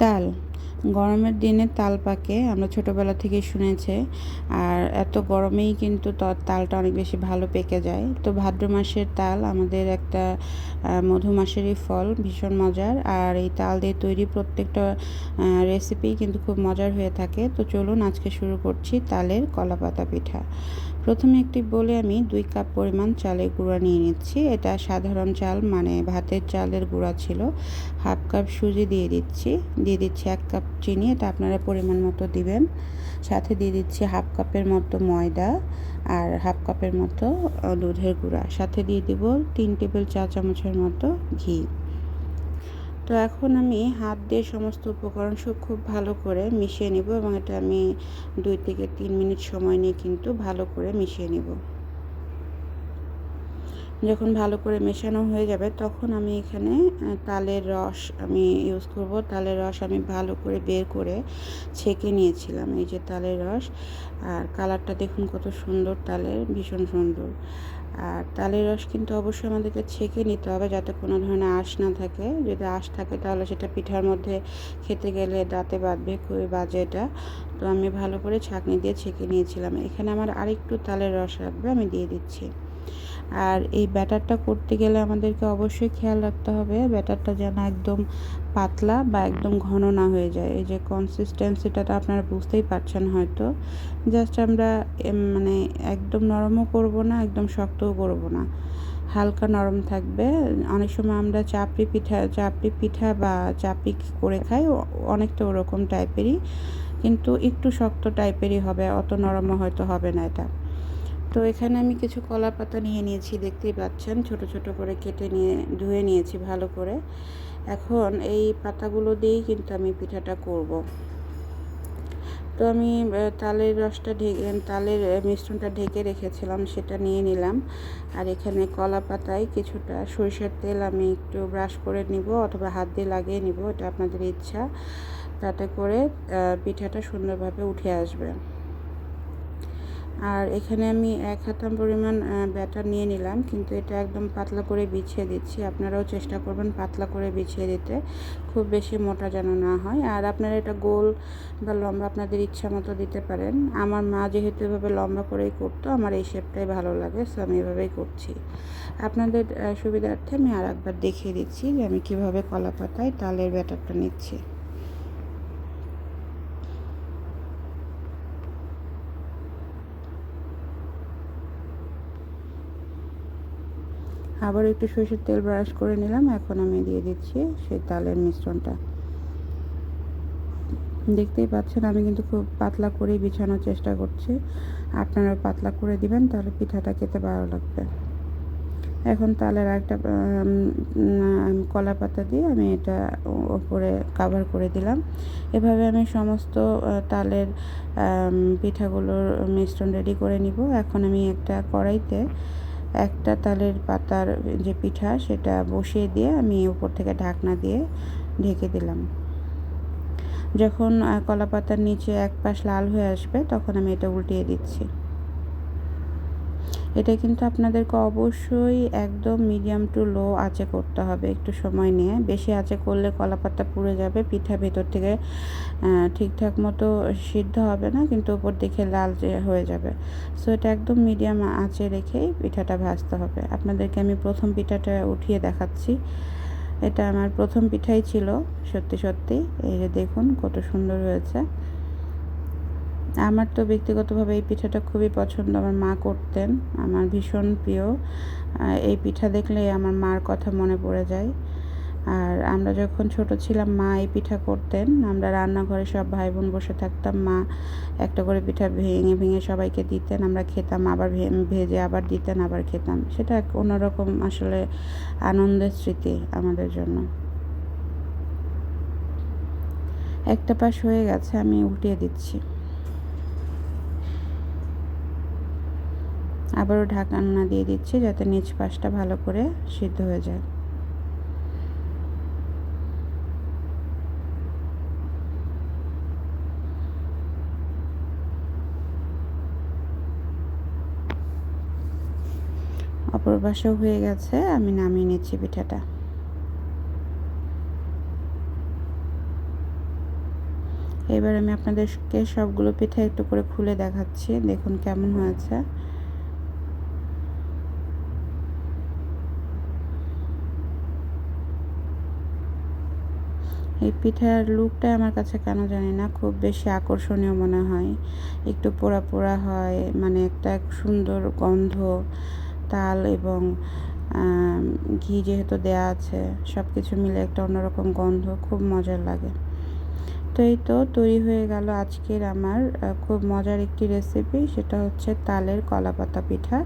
তাল। গরমের দিনে তাল পাকে, আমরা ছোটোবেলা থেকেই শুনেছে। আর এত গরমেই কিন্তু তালটা অনেক বেশি ভালো পেকে যায়। তো ভাদ্র মাসের তাল আমাদের একটা মধু মাসেরই ফল, ভীষণ মজার। আর এই তাল দিয়ে তৈরি প্রত্যেকটা রেসিপি কিন্তু খুব মজার হয়ে থাকে। তো চলুন আজকে শুরু করছি তালের কলাপাতা পিঠা। প্রথমে একটি বলে আমি দুই কাপ পরিমাণ চালের গুঁড়া নিয়ে নিচ্ছি। এটা সাধারণ চাল মানে ভাতের চালের গুঁড়া ছিল। হাফ কাপ সুজি দিয়ে দিচ্ছি। দিয়ে দিচ্ছি এক কাপ চিনি, এটা আপনারা পরিমাণ মতো দিবেন। সাথে দিয়ে দিচ্ছি হাফ কাপের মতো ময়দা আর হাফ কাপের মতো দুধের গুঁড়া। সাথে দিয়ে দিব তিন টেবিল চা চামচের মতো ঘি। তো এখন আমি হাত দিয়ে সমস্ত উপকরণ সব খুব ভালো করে মিশিয়ে নিব এবং এটা আমি দুই থেকে তিন মিনিট সময় নিয়ে কিন্তু ভালো করে মিশিয়ে নিব। যখন ভালো করে মেশানো হয়ে যাবে, তখন আমি এখানে তালের রস আমি ইউজ করব। তালের রস আমি ভালো করে বের করে ছেঁকে নিয়েছিলাম, এই যে তালের রস। আর কালারটা দেখুন কত সুন্দর তালের, ভীষণ সুন্দর। আর তালের রস কিন্তু অবশ্যই আমাদেরকে ছেঁকে নিতে হবে যাতে কোনো ধরনের আঁশ না থাকে। যদি আঁশ থাকে তাহলে সেটা পিঠার মধ্যে খেতে গেলে দাঁতে বাঁধবে, খুবই বাজে এটা। তো আমি ভালো করে ছাঁকনি দিয়ে ছেঁকে নিয়েছিলাম। এখানে আমার আরেকটু তালের রস লাগবে, আমি দিয়ে দিচ্ছি। আর এই ব্যাটারটা করতে গেলে আমাদেরকে অবশ্যই খেয়াল রাখতে হবে, ব্যাটারটা যেন একদম পাতলা বা একদম ঘন না হয়ে যায়। এই যে কনসিস্টেন্সিটা তো আপনারা বুঝতেই পারছেন হয়তো। জাস্ট আমরা মানে একদম নরমও করব না, একদম শক্তও করব না। হালকা নরম থাকবে। অনেক সময় আমরা চাপড়ি পিঠা চাপড়ি পিঠা বা চাপড়ি করে খাই অনেকটা ওরকম টাইপেরই কিন্তু একটু শক্ত টাইপেরই হবে, অত নরমও হয়তো হবে না এটা। তো এখানে আমি কিছু কলা পাতা নিয়ে নিয়েছি, দেখতেই পাচ্ছেন। ছোট ছোট করে কেটে নিয়ে, ধুয়ে নিয়েছি ভালো করে। এখন এই পাতাগুলো দিয়েই কিন্তু আমি পিঠাটা করব। তো আমি তালের রসটা ঢেকে তালের মিশ্রণটা ঢেকে রেখেছিলাম, সেটা নিয়ে নিলাম। আর এখানে কলা পাতায় কিছুটা সরিষার তেল আমি একটু ব্রাশ করে নিব অথবা হাত দিয়ে লাগিয়ে নিব, এটা আপনাদের ইচ্ছা। তাতে করে পিঠাটা সুন্দরভাবে উঠে আসবে। আর এখানে আমি এক হাতাম পরিমাণ ব্যাটার নিয়ে নিলাম, কিন্তু এটা একদম পাতলা করে বিছিয়ে দিচ্ছি। আপনারাও চেষ্টা করবেন পাতলা করে বিছিয়ে দিতে, খুব বেশি মোটা যেন না হয়। আর আপনারা এটা গোল বা লম্বা আপনাদের ইচ্ছা মতো দিতে পারেন। আমার মা যেহেতু এভাবে লম্বা করেই করতো, আমার এই শেপটাই ভালো লাগে সো আমি এভাবেই করছি। আপনাদের সুবিধার্থে আমি আর একবার দেখিয়ে দিচ্ছি যে আমি কীভাবে কলা পাতায় তালের ব্যাটারটা নিচ্ছি। আবার একটু সরষের তেল ব্রাশ করে নিলাম। এখন আমি দিয়ে দিচ্ছি সেই তালের মিশ্রণটা। দেখতেই পাচ্ছেন, আমি কিন্তু খুব পাতলা করেই বিছানোর চেষ্টা করছি। আপনারা পাতলা করে দিবেন, তাহলে পিঠাটা খেতে ভালো লাগবে। এখন তালের একটা কলা পাতা দিয়ে আমি এটা ওপরে কাভার করে দিলাম। এভাবে আমি সমস্ত তালের পিঠাগুলোর মিশ্রণ রেডি করে নিব। এখন আমি একটা কড়াইতে একটা তালের পাতার যে পিঠা সেটা বসিয়ে দিয়ে আমি উপর থেকে ঢাকনা দিয়ে ঢেকে দিলাম। যখন কলা পাতার নিচে এক পাশ লাল হয়ে আসবে তখন আমি এটা উল্টিয়ে দিচ্ছি। এটা কিন্তু আপনাদেরকে অবশ্যই একদম মিডিয়াম টু লো আঁচে করতে হবে। একটু সময় নিয়ে। বেশি আঁচে করলে কলাপাতা পুড়ে যাবে, পিঠা ভেতর থেকে ঠিকঠাক মতো সিদ্ধ হবে না, কিন্তু উপর দিকে লাল হয়ে যাবে। সো এটা একদম মিডিয়াম আঁচে রেখেই পিঠাটা ভাজতে হবে। আপনাদেরকে আমি প্রথম পিঠাটা উঠিয়ে দেখাচ্ছি। এটা আমার প্রথম পিঠাই ছিল, সত্যি সত্যি। এই যে দেখুন, কত সুন্দর হয়েছে। আমার তো ব্যক্তিগতভাবে এই পিঠাটা খুবই পছন্দ। আমার মা করতেন, আমার ভীষণ প্রিয়। এই পিঠা দেখলে আমার মার কথা মনে পড়ে যায়। আর আমরা যখন ছোট ছিলাম, মা এই পিঠা করতেন। আমরা রান্নাঘরে সব ভাই বোন বসে থাকতাম, মা একটা করে পিঠা ভেঙে ভেঙে সবাইকে দিতেন। আমরা খেতাম, আবার ভেজে আবার দিতেন, আবার খেতাম। সেটা এক অন্যরকম আসলে আনন্দের স্মৃতি আমাদের জন্য। একটা পাশ হয়ে গেছে, আমি উল্টিয়ে দিচ্ছি। আবারও ঢাকনা দিয়ে দিচ্ছি যাতে নিচ পাশটা ভালো করে সিদ্ধ হয়ে যায়। অপর পাশেও হয়ে গেছে, আমি নামিয়ে নিচ্ছি পিঠাটা। এবার আমি আপনাদেরকে সবগুলো পিঠা একটু করে খুলে দেখাচ্ছি, দেখুন কেমন হয়েছে। এই পিঠার লুকটাই আমার কাছে কেন জানি না, খুব বেশি আকর্ষণীয় মনে হয়। একটু পোড়া পোড়া হয় মানে একটা সুন্দর গন্ধ, তাল এবং ঘি যেহেতু দেয়া আছে সব কিছু মিলে একটা অন্যরকম গন্ধ, খুব মজার লাগে। তো এই তো তৈরি হয়ে গেল আজকের আমার খুব মজার একটি রেসিপি সেটা হচ্ছে তালের কলাপাতা পিঠা।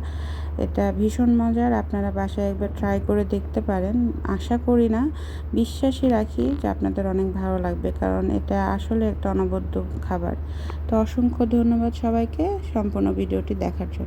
এটা ভীষণ মজার, আপনারা বাসায় একবার ট্রাই করে দেখতে পারেন। আশা করি না, বিশ্বাসই রাখি যে আপনাদের অনেক ভালো লাগবে, কারণ এটা আসলে একটা অনবদ্য খাবার। তো অসংখ্য ধন্যবাদ সবাইকে, সম্পূর্ণ ভিডিওটি দেখার জন্য।